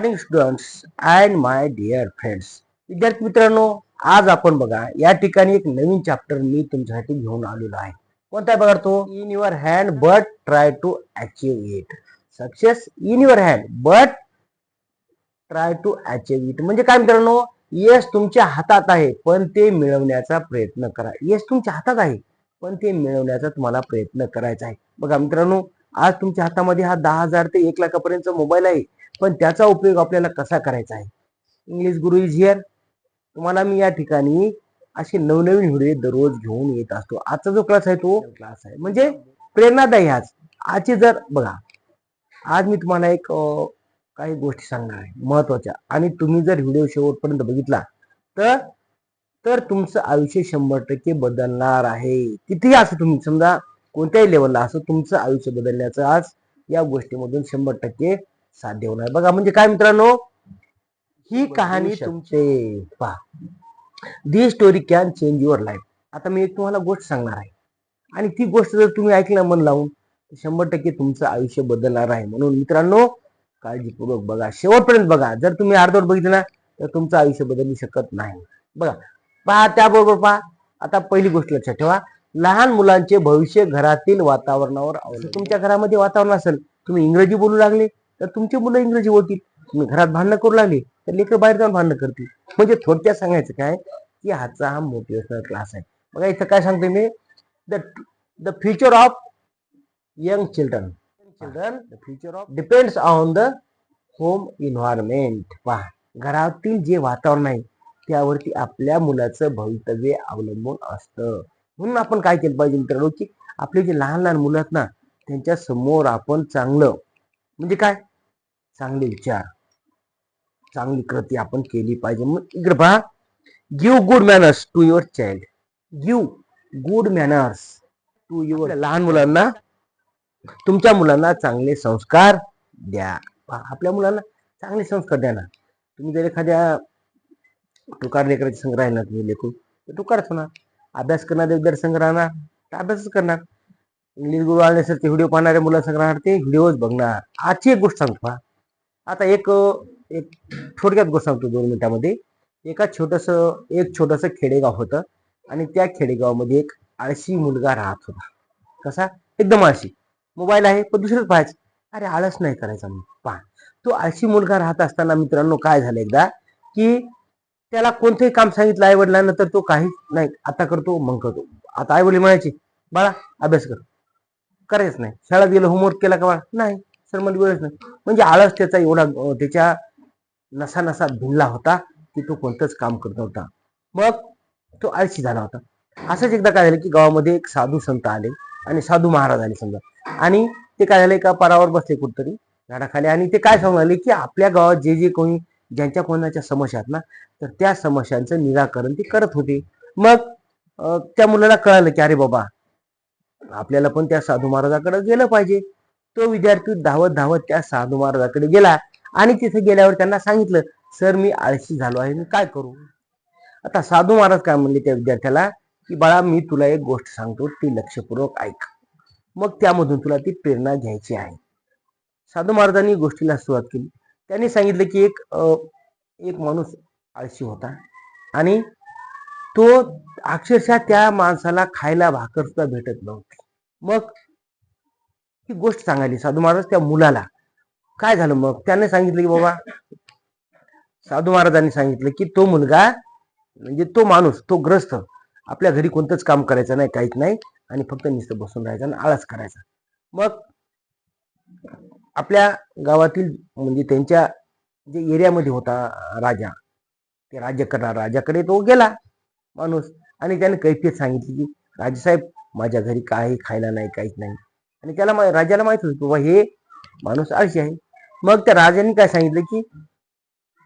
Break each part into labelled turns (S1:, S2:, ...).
S1: Morning students and my dear friends विद्यार्थी मित्रांनो आज आपण बघा या ठिकाणी एक नवीन चॅप्टर मी तुमच्यासाठी घेऊन आलेलो आहे. कोणता बघा तो? In your hand but try to achieve it success in your hand but try to achieve it म्हणजे काय मित्रांनो? यश तुमच्या हातात आहे पण ते मिळवण्याचा प्रयत्न करा. यश तुमच्या हातात आहे पण ते मिळवण्याचा तुम्हाला प्रयत्न करायचा आहे. बघा मित्रांनो आज तुमच्या हातामध्ये हा दहा हजार ते एक लाखापर्यंत मोबाईल आहे. पण त्याचा उपयोग आपल्याला कसा करायचा आहे? इंग्लिश गुरु इज हिअर तुम्हाला मी या ठिकाणी असे नवनवीन व्हिडिओ दररोज घेऊन येत असतो. आजचा जो क्लास आहे तो क्लास आहे. म्हणजे प्रेरणादायी आज. आजची जर बघा आज मी तुम्हाला एक काही गोष्टी सांगणार आहे महत्त्वाच्या आणि तुम्ही जर व्हिडिओ शेवटपर्यंत बघितला तर तर तुमचं आयुष्य शंभर टक्के बदलणार आहे. कितीही असं तुम्ही समजा कोणत्याही लेवलला असं तुमचं आयुष्य बदलण्याचं आज या गोष्टीमधून शंभर टक्के साध्य होणार बघा म्हणजे काय मित्रांनो? ही कहाणी तुमचे पहा. The story can change your life आता मी एक तुम्हाला गोष्ट सांगणार आहे. आणि ती गोष्ट जर तुम्ही ऐकलं मन लावून तर शंभर टक्के तुमचं आयुष्य बदलणार आहे. म्हणून मित्रांनो काळजीपूर्वक बघा. शेवटपर्यंत बघा. जर तुम्ही अर्धवट बघितलं ना तर तुमचं आयुष्य बदलू शकत नाही. बघा. पहा त्याबरोबर पहा. आता पहिली गोष्ट लक्षात ठेवा. लहान मुलांचे भविष्य घरातील वातावरणावर तुमच्या घरामध्ये वातावरण असेल. तुम्ही इंग्रजी बोलू लागले. तर तुमची मुलं इंग्रजी बोलतील. तुम्ही घरात भांडणं करू लागली तर लेकर बाहेर जाऊन भांडणं करतील. म्हणजे थोडक्यात सांगायचं काय की हाचा हा मोटिवेशनल क्लास आहे. बघा इथं काय सांगतो मी? The the future of young children children the future of depends on the home environment पहा घरातील जे वातावरण आहे त्यावरती आपल्या मुलाचं भवितव्य अवलंबून असतं. म्हणून आपण काय केलं पाहिजे मित्रांनो की आपले जे लहान लहान मुलं आहेत ना त्यांच्यासमोर आपण चांगलं म्हणजे काय? चांगले विचार चांगली कृती आपण केली पाहिजे. मग इकडे पहा. Give good manners to your child give good manners to your लहान मुलांना तुमच्या मुलांना चांगले संस्कार द्या. पहा, आपल्या मुलांना चांगले संस्कार द्या ना. तुम्ही जर एखाद्या तुकार लेकराचे संग्रह ना तुम्ही लेकरू तर तुकारच होणार अभ्यास करणारे विद्यार्थी संघ राहणार तर अभ्यासच करणार. इंग्लिश गुरु आले सर ते व्हिडिओ पाहणाऱ्या मुलांसंग राहणार ते व्हिडिओज बघणार. आजची एक गोष्ट सांगतो पहा आता एक एक थोडक्यात गोष्ट सांगतो दोन मिनिटामध्ये. एका छोटस एक छोटस खेडेगाव होतं आणि त्या खेडेगावामध्ये एक आळशी मुलगा राहत होता. कसा? एकदम आळशी. मोबाईल आहे पण दुसरंच पाहायचं. अरे आळस नाही करायचा मी पहा. तो आळशी मुलगा राहत असताना मित्रांनो काय झालं एकदा? की त्याला कोणतंही काम सांगितलं आई वडिलांना तर तो काहीच नाही आता करतो मग करतो. आता आई वडील म्हणायचे बाळा अभ्यास कर. करायच नाही. शाळेत गेलो होमवर्क केला का बाळा? नाही. सर मला वेळच नाही. म्हणजे आळस त्याचा एवढा त्याच्या नसा नसा भिनला होता की तो कोणतंच काम करत नव्हता. मग तो आळशी झाला होता. असंच एकदा काय झालं की गावामध्ये एक साधू संत आले आणि साधू महाराज आले समजा. आणि ते काय झाले एका पारावर बसले कुठतरी झाडाखाली आणि ते काय सांगून की आपल्या गावात जे जे कोणी ज्यांच्या कोणाच्या समस्या आहेत ना तर त्या समस्यांचं निराकरण ते करत होते. मग त्या मुलाला कळालं की अरे बाबा आपल्याला पण त्या साधू महाराजाकडे गेलं पाहिजे. तो विद्यार्थी धावत धावत त्या साधू महाराजाकडे गेला आणि तिथे गेल्यावर त्यांना सांगितलं सर मी आळशी झालो आहे मी काय करू? आता साधू महाराज काय म्हणले त्या विद्यार्थ्याला की बाळा मी तुला एक गोष्ट सांगतो ती लक्षपूर्वक ऐक. मग त्यामधून तुला ती प्रेरणा घ्यायची आहे. साधू महाराजांनी गोष्टीला सुरुवात केली. त्यांनी सांगितलं की एक एक माणूस आळशी होता आणि तो अक्षरशः त्या माणसाला खायला भाकर सुद्धा भेटत नव्हती. मग ही गोष्ट सांगायली. साधू महाराज त्या मुलाला. काय झालं मग? त्याने सांगितलं की बाबा साधू महाराजांनी सांगितलं की तो मुलगा म्हणजे तो माणूस तो ग्रस्त आपल्या घरी कोणतंच काम करायचं नाही काहीच नाही. आणि फक्त नुसतं बसून राहायचं आणि आळस करायचा. मग आपल्या गावातील म्हणजे त्यांच्या जे एरियामध्ये होता राजा ते राज्य करणार राजाकडे तो गेला माणूस. आणि त्याने कैफियत सांगितली की राजेसाहेब माझ्या घरी काही खायला नाही काहीच नाही. आणि त्याला मा- राजाला माहीत होतं बाबा हे माणूस आळशी आहे. मग त्या राजाने काय सांगितलं की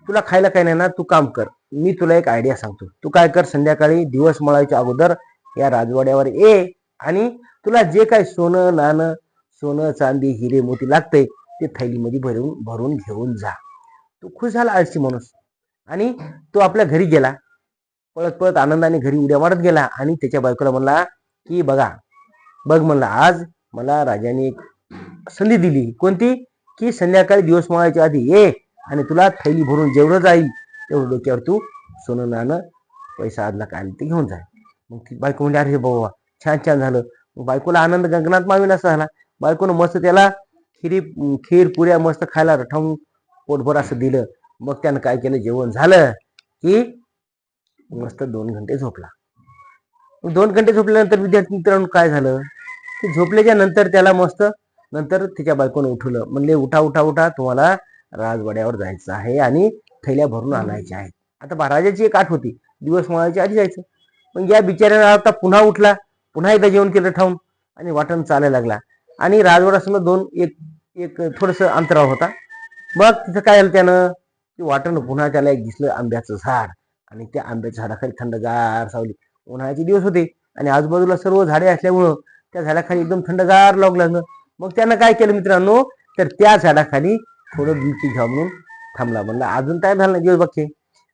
S1: तुला खायला काय नाही ना तू काम कर. मी तुला एक आयडिया सांगतो. तू काय कर संध्याकाळी दिवस मळायच्या अगोदर या राजवाड्यावर ये आणि तुला जे काय सोनं नाणं सोनं चांदी हिरे मोती लागतंय ते थैलीमध्ये भरून भरून घेऊन जा. तो खुश झाला आळशी माणूस. आणि तो आपल्या घरी गेला. पळत पळत आनंदाने घरी उड्या मारत गेला आणि त्याच्या बायकोला म्हणला की बघा बघ म्हणला आज मला राजाने एक संधी दिली. कोणती? की संध्याकाळी दिवस मावायच्या आधी ये आणि तुला थैली भरून जेवढं जाईल तेवढं डोक्यावर तू सोनं नाणं पैसा आदला काय ते घेऊन जा. मग ती बायको म्हणजे अरे बाबा छान छान झालं. मग बायकोला आनंद गंगनात मावीन असा झाला. बायकोनं मस्त त्याला खिरी खीर पुऱ्या मस्त खायला रठावून पोटभर असं दिलं. मग त्यानं काय केलं? जेवण झालं की मस्त दोन घंटे झोपला. मग दोन घंटे झोपल्यानंतर विद्यार्थी मित्रांनो काय झालं? की झोपल्याच्या नंतर त्याला मस्त नंतर तिच्या बायकोनं उठवलं. म्हणले उठा उठा उठा तुम्हाला राजवाड्यावर जायचं आहे आणि थैल्या भरून आणायच्या आहेत. आता महाराजाची एक आठ होती. दिवस माळायच्या आधी जायचं. पण या बिचाऱ्याला आता पुन्हा उठला. पुन्हा एकदा जेवण केलं ठाऊन आणि वाटण चालायला लागला. आणि राजवाड्यासमोर दोन एक एक थोडस अंतरावर होता. मग तिथं काय झालं त्यानं? की वाटण पुन्हा त्याला एक दिसलं आंब्याचं झाड. आणि त्या आंब्याच्या झाडाखाली थंडगार सावली. उन्हाळ्याचे दिवस होते आणि आजूबाजूला सर्व झाडे असल्यामुळं त्या झाडाखाली एकदम थंडगार लॉग लागलं मग त्यानं काय केलं मित्रांनो? तर त्या झाडाखाली थोडं बिलटी घ्या म्हणून थांबला. म्हणला अजून काय झालं नाही दिवस बघे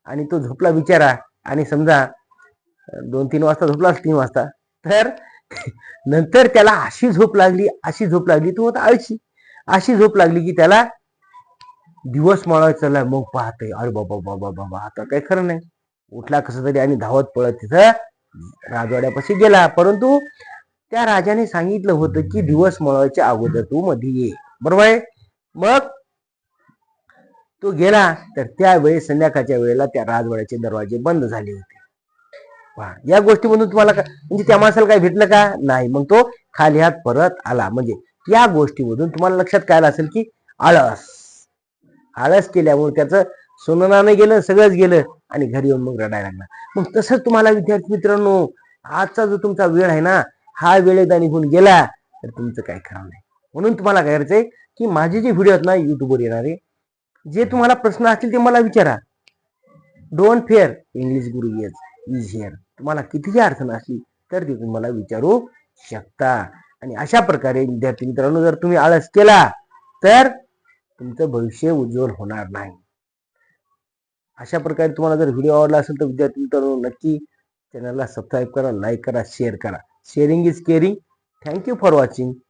S1: आणि तो झोपला बिचारा. आणि समजा दोन तीन वाजता झोपला तीन वाजता. तर नंतर त्याला अशी झोप लागली अशी झोप लागली. तो होता आळशी. अशी झोप लागली की त्याला दिवस माळायला चालला. मग पाहतोय अरे बाबा बाबा बाबा आता काही खरं नाही. उठला कसं तरी आणि धावत पळत तिथं राजवाड्यापाशी गेला. परंतु त्या राजाने सांगितलं होतं की दिवस मळायच्या अगोदर तू मध्ये ये. बरोबर आहे? मग तो गेला तर त्यावेळी संध्याकाळच्या वेळेला त्या राजवाड्याचे दरवाजे बंद झाले होते. या गोष्टीमधून तुम्हाला म्हणजे त्या माणसाला काय भेटलं का? नाही. मग तो खाली हात परत आला. म्हणजे या गोष्टीमधून तुम्हाला लक्षात काय असेल की आळस. आळस केल्यामुळे त्याचं सोनं गेलं सगळंच गेलं आणि घरी येऊन मग रडायला लागला. मग तसंच तुम्हाला विद्यार्थी मित्रांनो आजचा जो तुमचा वेळ आहे ना हा वेळेत निघून गेला तर तुमचं काय खराब नाही. म्हणून तुम्हाला काय करायचंय की माझे जे व्हिडिओ आहेत ना युट्यूबवर येणारे जे तुम्हाला प्रश्न असतील ते मला विचारा. Don't fear English Guru yes is here तुम्हाला कितीही अडचण असली तर ते तुम्हाला विचारू शकता. आणि अशा प्रकारे विद्यार्थी मित्रांनो जर तुम्ही आळस केला तर तुमचं भविष्य उज्ज्वल होणार नाही. अशा प्रकारे तुम्हाला जर व्हिडिओ आवडला असेल तर विद्यार्थी मित्रांनो नक्की चॅनलला सबस्क्राईब करा लाईक करा शेअर करा. sharing is caring. Thank you for watching.